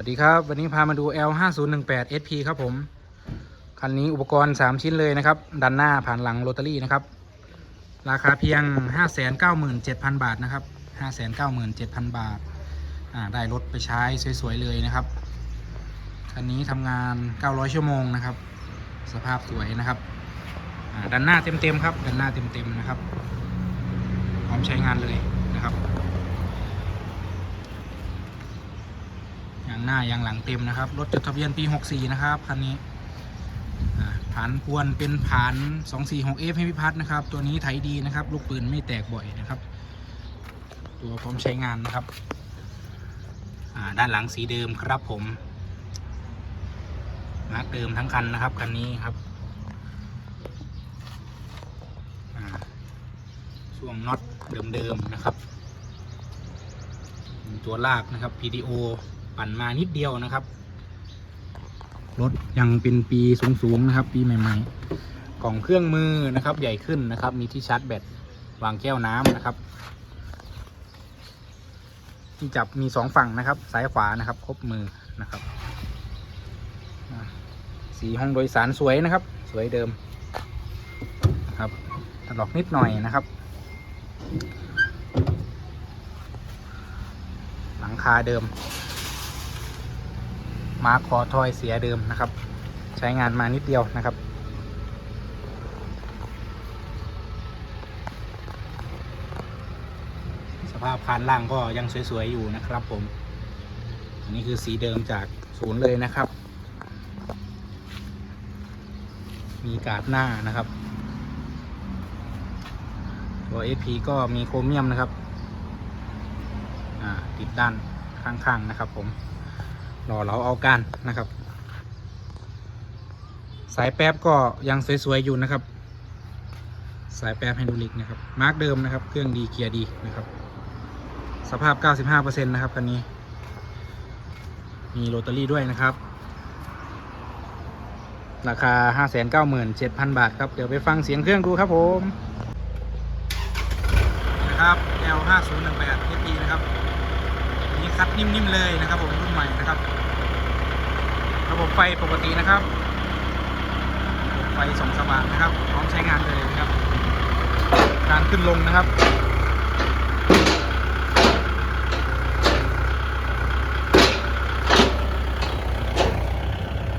วัสดีครับ วันนี้พามาดู L 5 0 1 8 SP ครับผม คันนี้อุปกรณ์ 3 ชิ้นเลยนะครับ ดันหน้าผ่านหลังโรตารี่นะครับ ราคาเพียง 597,000 บาทนะครับ 597,000 บาทอ่าได้รถไปใช้สวย ๆ เลยนะครับ คันนี้ทำงาน 900 ชั่วโมงนะครับ สภาพสวยนะครับดันหน้าเต็ม ๆ ครับ ดันหน้าเต็ม ๆ นะครับ พร้อมใช้งานเลยนะครับางหน้ายางหลังเต็มนะครับ รถจดทะเบียนปี 64 นะครับคันนี้อ่านพวนเป็นผ่าน 246F ให้พิพัฒน์นะครับ ตัวนี้ไถดีนะครับ ลูกปืนไม่แตกบ่อยนะครับ ตัวพร้อมใช้งานนะครับ ด้านหลังสีเดิมครับผมมาร์กเดิมทั้งคันนะครับคันนี้ครับช่วงน็อตเดิมๆนะครับ ตัวลากนะครับ PDO ปั่นมานิดเดียวนะครับ รถยังเป็นปีสูงๆนะครับ ปีใหม่ ๆ กล่องเครื่องมือนะครับ ใหญ่ขึ้นนะครับ มีที่ชาร์จแบตวางแก้วน้ำนะครับ ที่จับมีสองฝั่งนะครับ ซ้ายขวานะครับ ครบมือนะครับ สีห้องโดยสารสวยนะครับ สวยเดิมนะครับถลอกนิดหน่อยนะครับ หลังคาเดิม มาคอทอยเสียเดิมนะครับ ใช้งานมานิดเดียวนะครับ สภาพคานล่างก็ยังสวยๆอยู่นะครับผม อันนี้คือสีเดิมจากศูนย์เลยนะครับ มีกาดหน้านะครับ ตัว SP ก็มีโครเมียมนะครับติดด้านข้างๆนะครับผม หล่อเหลาเอาการนะครับ สายแป๊บก็ยังสวยๆอยู่นะครับ สายแป๊บไฮดรอลิกนะครับ มาร์กเดิมนะครับ เครื่องดีเกียร์ดีนะครับ สภาพ 95%นะครับคันนี้ มีโรตารี่ด้วยนะครับ ราคา 597,000 บาทครับ เดี๋ยวไปฟังเสียงเครื่องดูครับผม นะครับ L 5 0 1 8 FP นะครับ นี่คัดนิ่มๆเลยนะครับผมรุ่นใหม่นะครับระบบไฟปกตินะครับระบบไฟส่องสว่างนะครับ พร้อมใช้งานเลยนะครับ การขึ้นลงนะครับ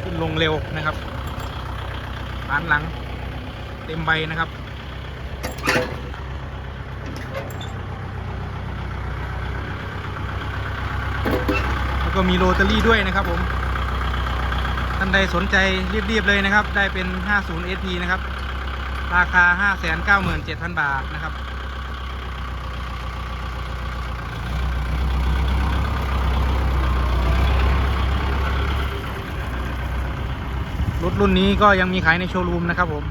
ขึ้นลงเร็วนะครับปานหลัง เต็มใบนะครับ แล้ว ก็มีโรตารี่ด้วยนะครับผม ท่านใดสนใจรีบๆเลยนะครับ ได้เป็น 50 SP นะครับ ราคา 597,000 บาทนะครับรถรุ่นนี้ก็ยังมีขายในโชว์รูมนะครับผม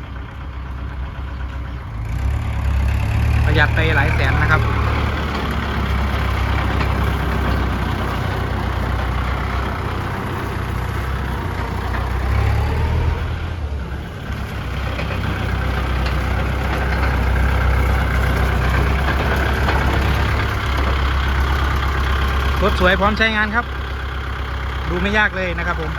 ประหยัดไปหลายแสนนะครับ ถสวยพร้อมใช้งานครับ ดูไม่ยากเลยนะครับผม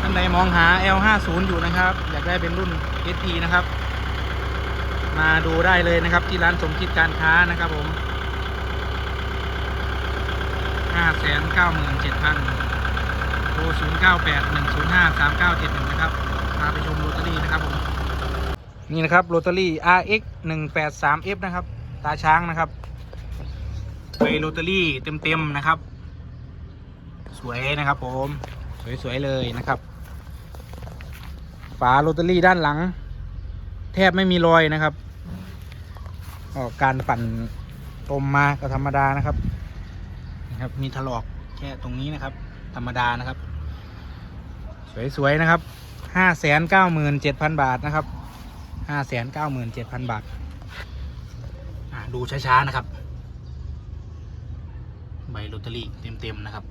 ท่านใดมองหา L50 อยู่นะครับ อยากได้เป็นรุ่น SP นะครับ มาดูได้เลยนะครับ ที่ร้านสมคิดการค้านะครับผม 597,000โทร0981053971 นะครับพาไปชมโรตารี่นะครับผม นี่นะครับโรตารี่ RX 183F นะครับ ตาช้างนะครับไปโรตารี่เต็มๆนะครับ สวยนะครับผม สวยๆเลยนะครับ ฝาโรตารี่ด้านหลัง แทบไม่มีรอยนะครับออกการปั่นตมมาก็ธรรมดานะครับนะครับ มีถลอกแค่ตรงนี้นะครับ ธรรมดานะครับ สวยๆนะครับห้าแสนเก้าหมื่นเจ็ดพันบาทนะครับห้าแสนเก้าหมื่นเจ็ดพันบาท ดูช้าๆนะครับ ใบลอตเตอรี่เต็มๆนะครับ